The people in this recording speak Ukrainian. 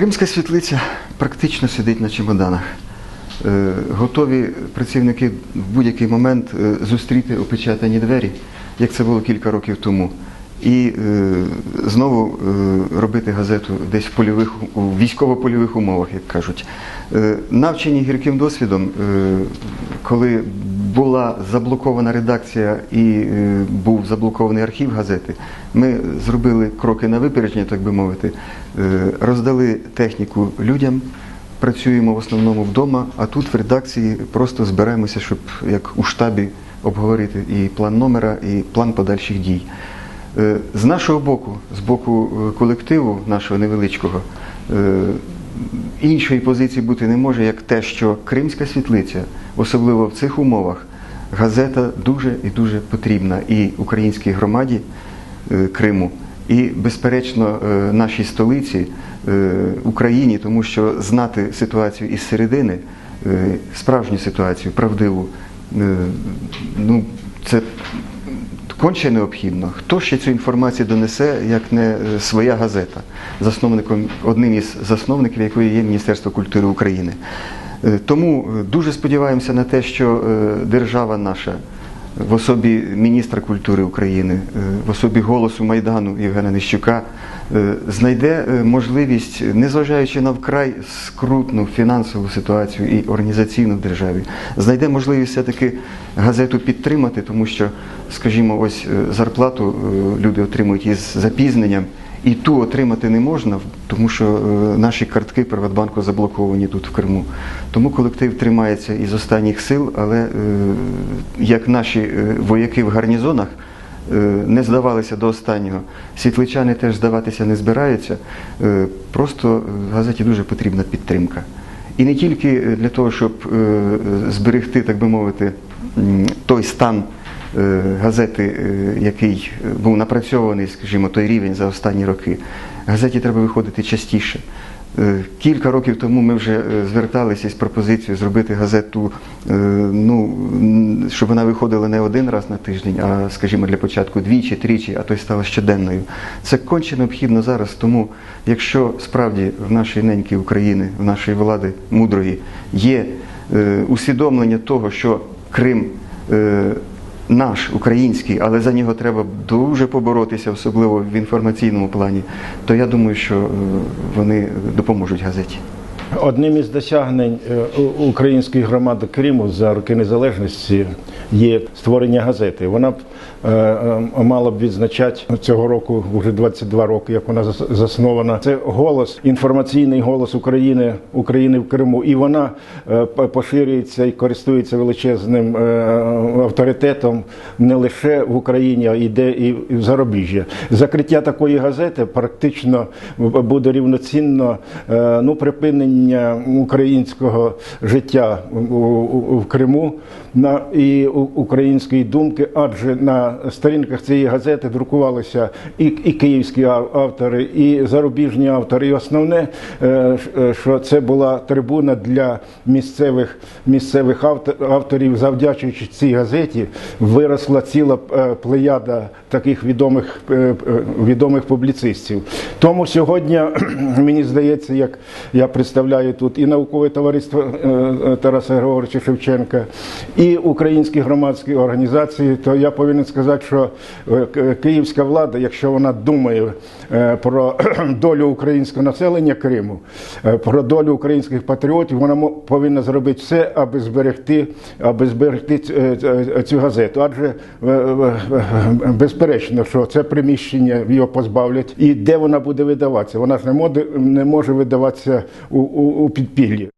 Кримська світлиця практично сидить на чемоданах. Е, Готові працівники в будь-який момент е, зустріти опечатані двері, як це було кілька років тому, і е, знову е, робити газету десь в польових у військово-польових умовах, як кажуть. Е, Навчені гірким досвідом, коли була заблокована редакція і був заблокований архів газети, ми зробили кроки на випередження, так би мовити, роздали техніку людям. Працюємо в основному вдома, а тут в редакції просто збираємося, щоб як у штабі обговорити і план номера, і план подальших дій. Е, З нашого боку, з боку е, колективу нашого невеличкого, е, іншої позиції бути не може, як те, що Кримська світлиця, особливо в цих умовах, газета дуже і дуже потрібна і українській громаді Криму, і, безперечно, нашій столиці Україні, тому що знати ситуацію із середини, справжню ситуацію, правдиву, ну, це конче необхідно. Хто ще цю інформацію донесе, як не е, своя газета, засновником, одним із засновників якої є Міністерство культури України. Е, Тому е, дуже сподіваємося на те, що держава наша в особі міністра культури України, е, в особі голосу Майдану Євгена Нищука е, знайде е, можливість, незважаючи на вкрай скрутну фінансову ситуацію і організаційну в державі, знайде можливість все-таки газету підтримати, тому що, скажімо, ось зарплату люди отримують із запізненням. І ту отримати не можна, тому що е, наші картки Приватбанку заблоковані тут в Криму. Тому колектив тримається із останніх сил, але е, як наші е, вояки в гарнізонах не здавалися до останнього, світличани теж здаватися не збираються. Просто газеті дуже потрібна підтримка. І не тільки для того, щоб зберегти, так би мовити, той стан газети, е, який е, був напрацьований, скажімо, той рівень за останні роки. Газеті треба виходити частіше. Е, Кілька років тому ми вже е, зверталися із пропозицією зробити газету, е, ну, щоб вона виходила не один раз на тиждень, а, скажімо, для початку двічі, тричі, а то й стала щоденною. Це конче необхідно зараз, тому якщо справді в нашій неньки України, в нашої влади мудрої є е, усвідомлення того, що Крим е, наш український, але за нього треба дуже поборотися, особливо в інформаційному плані, то я думаю, що е, вони допоможуть газеті. Одним із досягнень е, української громади Криму за роки незалежності є створення газети. Вона мала б відзначати цього року вже 22 роки, як вона заснована. Це голос, інформаційний голос України, України в Криму, і вона е, поширюється і користується величезним е, авторитетом не лише в Україні, а йде і в зарубіжжя. Закриття такої газети практично буде рівноцінно е, ну, припинення українського життя в Криму на і української думки, адже на сторінках цієї газети друкувалися і, і київські ав- автори, і зарубіжні автори. І основне, е, е, що це була трибуна для місцевих місцевих авто- авторів, завдячуючи цій газеті, виросла ціла е, плеяда таких відомих е, е, відомих публіцистів. Тому сьогодні мені здається, як я представляю тут і наукове товариство е, Тараса Григоровича Шевченка, і українські громадські організації, то я повинен сказати, що київська влада, якщо вона думає про долю українського населення Криму, про долю українських патріотів, вона повинна зробити все, аби зберегти, аби зберегти цю газету. Адже е, безперечно, що це приміщення його позбавлять, і де вона буде видаватися? Вона ж не може, не може видаватися у, у, у підпіллі.